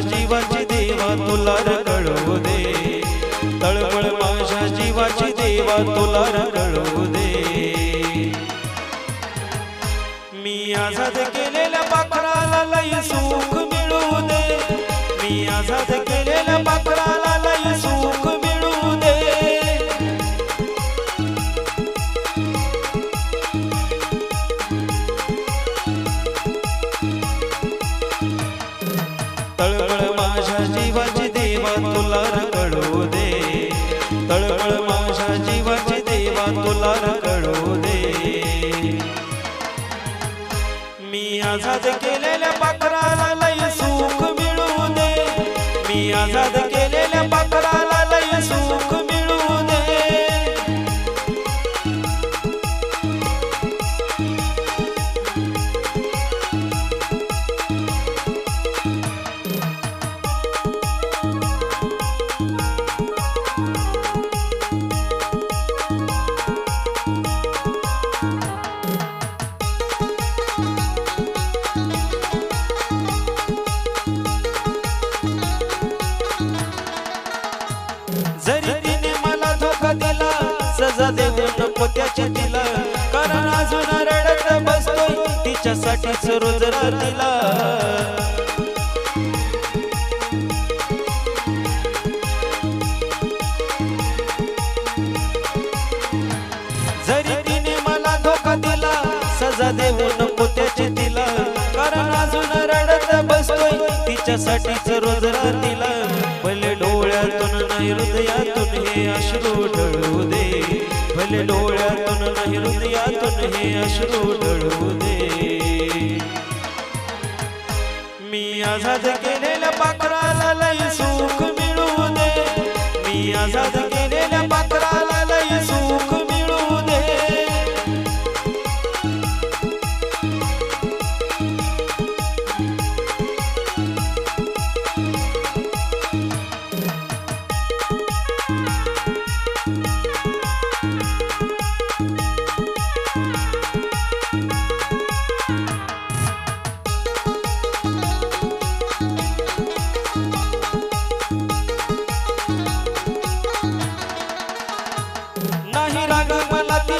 जीवाची देवा तुला रगळू दे. तळमळ माझ्या जीवाची देवा तुला रगळू दे. मी आझाद केलेल्या पाखराला लई सुख मिळू दे. मी आझाद तुला रकडू दे. तळमळ माझ्या जीवाची देवा तुला रकडू दे. मी आझाद केलेल्या पाखराला लय सुख मिळू दे. मी आझाद जरी तिने मला धोका दिला सजा देऊ नको त्याच्या तिला कारण अजून रडत बसतोय तिच्यासाठीच रोज तिला जरी तिने मला धोका दिला सजा देऊ नको त्याची तिला कारण अजून रडत बसतोय तिच्यासाठीच रोज तिला डोळ्यातून नाही हृदयातून हे अश्रू ढळू दे भले डोळ्यातून नाही हृदयातून हे अश्रू ढळू दे मी आझाद केलेल्या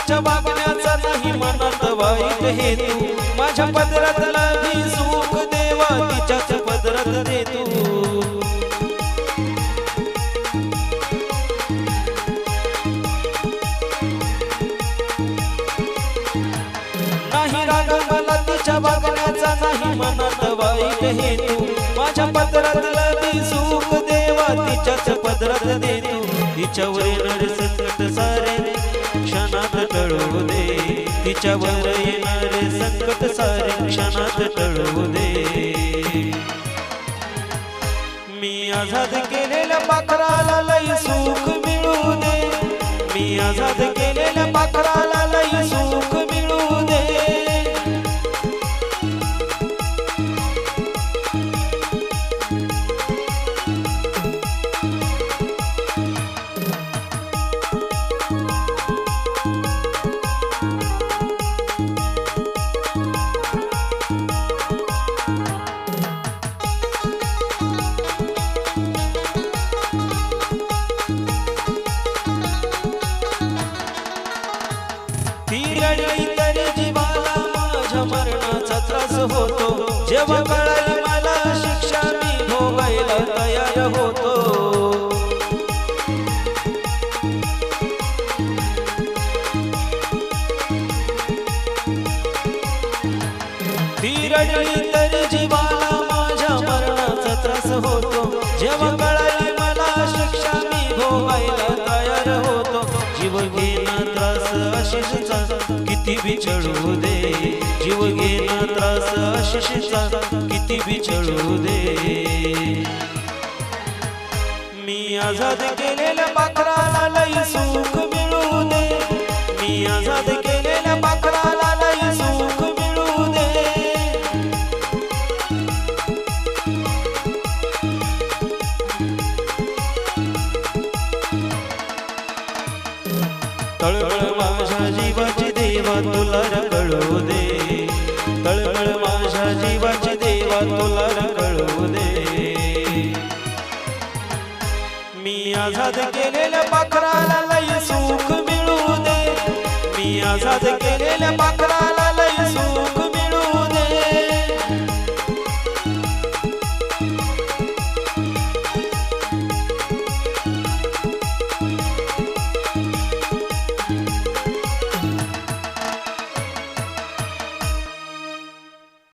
मला वागण्याचा नाही मनात वाईट हेतू. माझ्या पदरात भी सुख देवा तिच्याच पदरात दे तू नाही राग मला तिच्या वागण्याचा नाही मनात वाईट हेतू. माझ्या पदरात भी सुख देवा तिच्याच पदरात दे तू तिच्यावर येणारे संकट सारे तिच्यावर येणारे संकट सारे क्षणात टळू दे. मी आझाद केलेल्या पाखराला लई सुख मिळू दे. मी आझाद केलेल्या पाखराला लई सुख ती तरी जीवाला माझ्या मरणाचा त्रास होतो. जेव्हा कळाली मला शिक्षा मी भोगायला तयार होतो. ती रडली तरी जीवा आशिषचा किती बिछळू दे. जीव घेणा त्रास आशिषचा किती बिछळू दे. मी आझाद केलेल्या पाखराला लई सुख मिळू दे. मी आझाद केलेल्या पाखराला लई सुख मिळू दे. तळमळ तुला र कळू दे. कळकळ माझ्या जीवाची देवा तुला र कळू दे. मी आझाद केलेल्या पाखराला लय सुख मिळू दे. मी आझाद केलेल्या पाखरा